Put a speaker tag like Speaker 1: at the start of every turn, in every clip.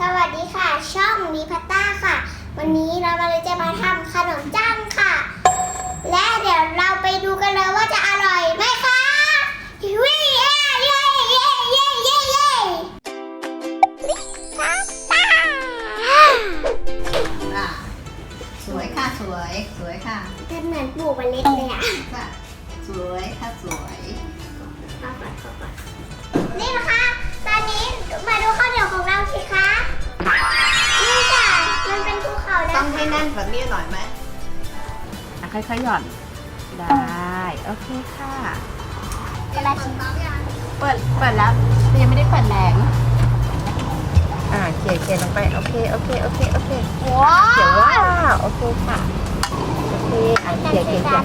Speaker 1: สวัสดีค่ะ ช่องมีพัตต้าค่ะ วันนี้เรามาเลยจะมาทำขนมจ้ำค่ะ และเดี๋ยวเราไปดูกันเลยว่าจะอร่อยไหมคะเย้เย้เย้เย้เย้เย้เย้มีพัตต้า
Speaker 2: อะสวยค่ะสวยสวยค่ะ
Speaker 1: เป็นเหมือนปลูกเมล็ดเลยอะ
Speaker 2: ค่ะสวยค่ะสวย
Speaker 1: เอาก่อนเอาก่อนนี่นะคะ แล้ว
Speaker 2: ต้องให้แน่นแบบนี้หน่อยไหม
Speaker 3: อะค่อยๆหย่อน ได้ โอเคค่ะ
Speaker 1: เวลาชิม
Speaker 3: เปิด เปิดแล้วแต่ยังไม่ได้เปิดแรงอ่าเขี่ยเขี่ยลงไป โอเค โอเค โอเค โอเค
Speaker 1: ว้า
Speaker 3: เขี่ยว้าวโอเคค่ะ โอเคอะเขี่ยเขี่ยเขี่ย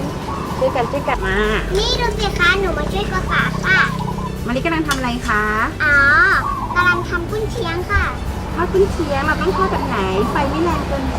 Speaker 3: ช่วยกันช่วยกันมา
Speaker 1: นี่ดูสิคะ หนูมาช่วยกระฝาค่ะ
Speaker 3: มาริกำลังทำอะไรคะ
Speaker 1: อ๋อกำลังทำกุ้นเชียงค่ะ
Speaker 3: ทอดกุ้งเชียงเราต้องทอดแบบไหน ไฟไม่แรงเกินไป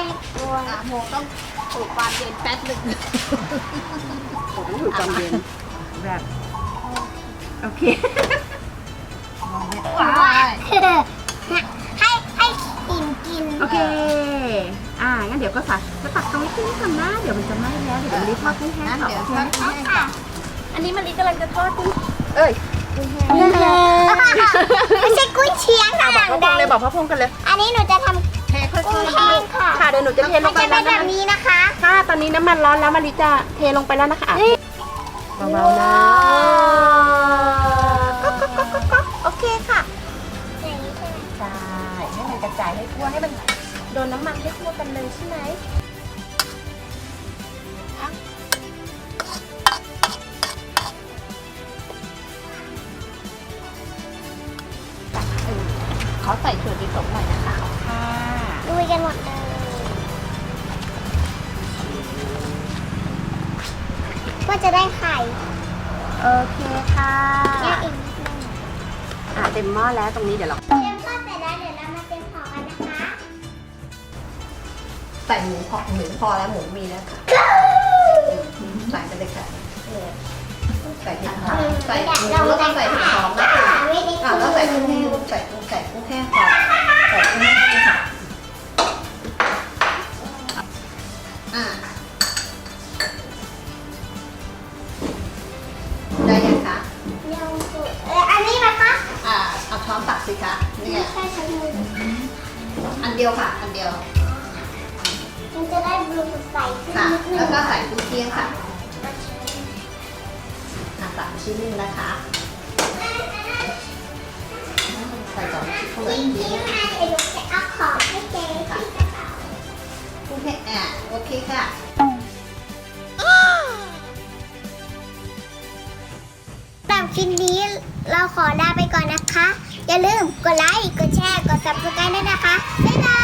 Speaker 1: อะอาโบยโอ้ย
Speaker 2: อะโมต้องปลูกความเย็นแป๊บหนึ่ง
Speaker 3: ผมต้องถือความเย็นแบบโอเค
Speaker 2: ว้าย
Speaker 1: ให้ให้กินกิน
Speaker 3: โอเค อ่า งั้นเดี๋ยวก็สักจะตักตรงนี้ก่อนนะ เดี๋ยวมันจะไหม้แล้ว เดี๋ยวมันรีบทอดกุ้งแห้ง
Speaker 2: งั้น
Speaker 3: ต่อ
Speaker 2: เดี๋ยว
Speaker 3: โอเค
Speaker 2: ทอด
Speaker 3: ไหม
Speaker 2: ให้ค่ะ
Speaker 3: อันนี้มารีกำลังจะทอดกุ้งเอ้ยกุ้งแห้ง
Speaker 1: ไม่ใช่กุ้ยเชียงค่ะ
Speaker 3: บอกพ่อพงเลยบอกพ่อพงกันเลย
Speaker 1: อันนี้หนูจะทำ
Speaker 2: เทค่
Speaker 1: กุ้ง
Speaker 2: อย
Speaker 1: แห้งค่ะ
Speaker 3: ค่ะเดี๋ยวหนูจะเทล
Speaker 1: มัน
Speaker 3: งไป
Speaker 1: จะ
Speaker 3: แล้
Speaker 1: เป็
Speaker 3: วนนะ
Speaker 1: แบบนี้นะคะ
Speaker 3: ค่ะตอนนี้น้ำมันร้อนแล้วมารีจะเทลงไปแล้วนะคะอะเบาๆนะก๊อกก๊อกก๊อกก๊อกก๊อกโอเคค่ะ
Speaker 1: อย่างนี้ใช่ไหม
Speaker 3: ใช่ให้มันกระจายให้ทั่วให้มันโดนน้ำมันให้ทั่วกันเลยใช่ไหมจ้ะเออ
Speaker 2: ๆเขาใส่ถั่วลิสงหน่อยนะคะ
Speaker 3: ค่ะ
Speaker 1: ลุยกันหมดเลยก็จะได้ไข่
Speaker 3: โอเคค่ะ
Speaker 1: แยกอีกนิดนึง
Speaker 3: อะเต็มหม้อแล้วตรงนี้เดี๋ยวเรา
Speaker 1: เตรียมก็เสร็จแล้วเดี๋ยวเรามาเตรียมของกันนะคะ
Speaker 2: ใส่หมูพอหมูพอแล้วหมูมีแล้วค่ะใส่ไปเลยค่ะใส่เห็ดหอมใส่หมูแล้วก็ใส่เห็ดหอมนะ
Speaker 1: ไม่
Speaker 2: อะได้ยังคะ
Speaker 1: ยังสุดเอออันนี้นะคะ
Speaker 2: อ่า เอาช้อนตักสิคะ เนี่
Speaker 1: ไม่
Speaker 2: ย
Speaker 1: ใช่ใช้มือ
Speaker 2: อันเดียวค่ะ อันเดียว
Speaker 1: มันจะได้บลูสดใสขึ้น
Speaker 2: ค่ะ
Speaker 1: นิดนึง
Speaker 2: แล้วก็ใส่กุ้งเทียงค่ะอะตักชิ้นหนึงนะคะ ใส่สองชิ้นเข้าไป
Speaker 1: จริงที่มาเดี๋ยวหนูจะเอาของให้เจ๊
Speaker 2: ค่ะ
Speaker 1: สำหรับคลิปนี้เราขอลาไปก่อนนะคะ อย่าลืมกดไลค์ กดแชร์ กด subscribe ด้วยนะคะ บ๊ายบาย